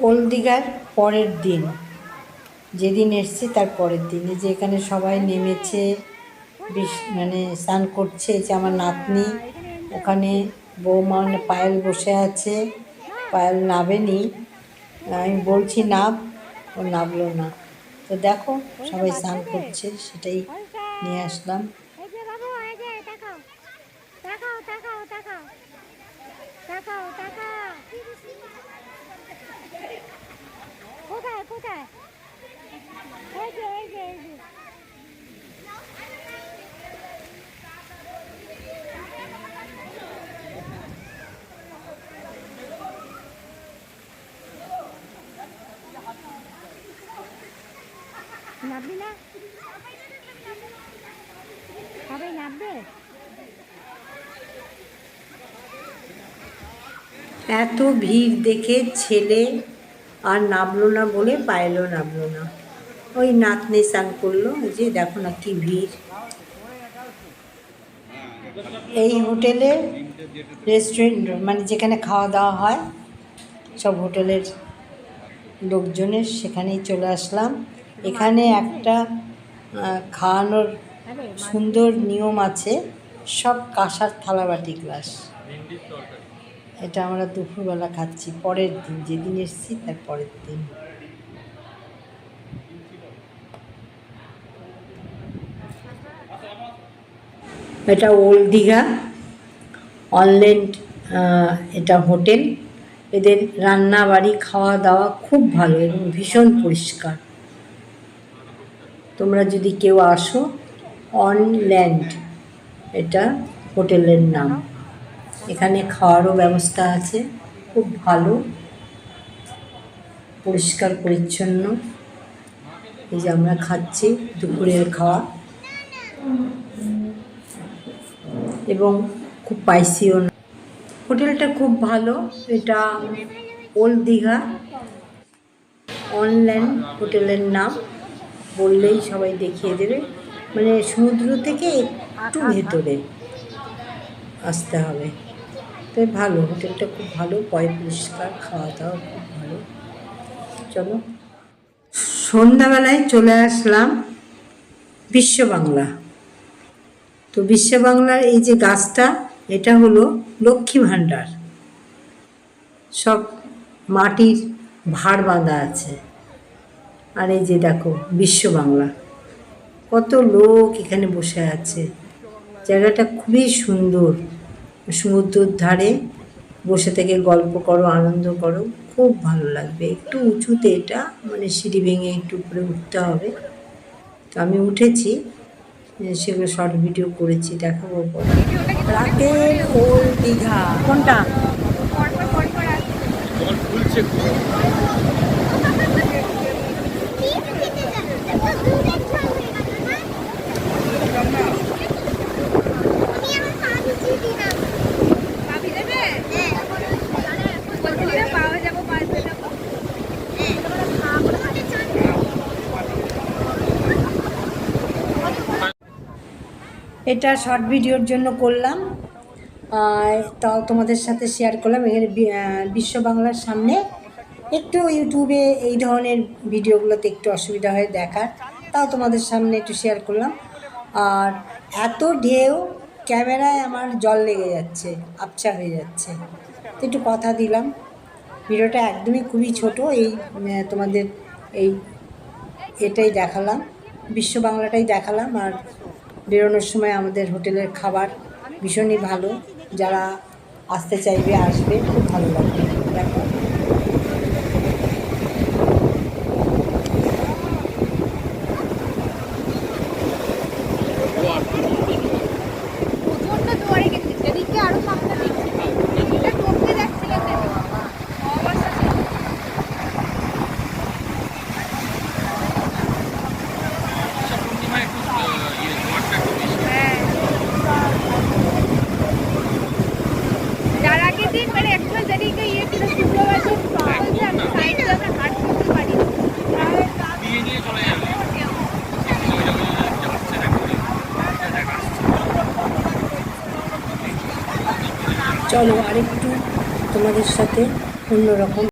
Old দীঘার পরের দিন। যেদিন এসছি তার পরের দিন। যে এখানে সবাই নেমেছে, বেশ- মানে স্নান করছে। যে আমার নাতনি, ওখানে বৌমা মানে পায়েল বসে আছে। পায়েল নাবেনি। আমি বলছি, নাব। ও নাবলো না। তো দেখো, সবাই স্নান করছে, সেটাই নিয়ে আসলাম এই যে বাবু এই যে তাকাও তাকাও তাকাও তাকাও তাকাও তাকাও কোথায় কোথায় এই যে এই যে এই যে নামবি না? সবাই নামবে? এত ভিড় দেখে ছেলে আর নামলো না বলে পায়েলও নামলো না। ওই নাতনি স্নান করল যে দেখো না কি ভিড়। এই হোটেলে রেস্টুরেন্ট মানে যেখানে খাওয়া দাওয়া হয়, সব হোটেলের লোকজনের সেখানেই চলে আসলাম। এখানে একটা খাওয়ানোর সুন্দর নিয়ম আছে। সব কাঁসার থালাবাটি গ্লাস। এটা আমরা দুপুরবেলা খাচ্ছি, পরের দিন। যেদিন এসেছি, তার পরের দিন। এটা ওল্ড দীঘা। অনলাইন এটা হোটেল। এদের রান্না বাড়ি খাওয়া দাওয়া খুব ভালো এবং ভীষণ পরিষ্কার। তোমরা যদি কেউ আসো অনল্যান্ড এটা হোটেলের নাম। এখানে খাওয়ারও ব্যবস্থা আছে, খুব ভালো, পরিষ্কার, পরিচ্ছন্ন। এই যে আমরা খাচ্ছি দুপুরের খাওয়া। এবং খুব পাইসিও না। হোটেলটা খুব ভালো, এটা ওল্ড দীঘা। অনলাইন হোটেলের নাম। বললেই সবাই দেখিয়ে দেবে। মানে সমুদ্র থেকে একটু ভেতরে আসতে হবে। তো ভালো, হোটেলটা খুব ভালো, পয় পরিষ্কার খাওয়া দাওয়া খুব ভালো। চলো। সন্ধ্যাবেলায় চলে আসলাম বিশ্ব বাংলা। তো বিশ্ব বাংলার এই যে গাছটা, এটা হলো লক্ষ্মী ভাণ্ডার। সব মাটির ভাড় বাঁধা আছে। আর এই যে দেখো বিশ্ব বাংলা। কত লোক এখানে বসে আছে। জায়গাটা খুবই সুন্দর। সমুদ্রের ধারে বসে থেকে গল্প করো আনন্দ করো খুব ভালো লাগবে। একটু উঁচুতে এটা মানে সিঁড়ি ভেঙে একটু উপরে উঠতে হবে। তো আমি উঠেছি সেগুলো শর্ট ভিডিও করেছি দেখাবো পরে। রাতের ওল দীঘা। কোনটা? এটা শর্ট ভিডিওর জন্য করলাম। তাও তোমাদের সাথে শেয়ার করলাম। এখানে বিশ্ব বাংলার সামনে। একটু ইউটিউবে এই ধরনের ভিডিওগুলোতে একটু অসুবিধা হয় দেখার। তাও তোমাদের সামনে একটু শেয়ার করলাম। আর এত ঢেউ, ক্যামেরায় আমার জল লেগে যাচ্ছে, আবছা হয়ে যাচ্ছে। তো একটু কথা দিলাম। ভিডিওটা একদমই খুবই ছোট। এই তোমাদের এই এটাই দেখালাম। বিশ্ব বাংলাটাই দেখালাম। আর বেরোনোর সময় আমাদের হোটেলের খাবার ভীষণই ভালো। যারা আসতে চাইবে আসবে খুব ভালো লাগবে। চলো আরেকটু তোমাদের সাথে অন্যরকম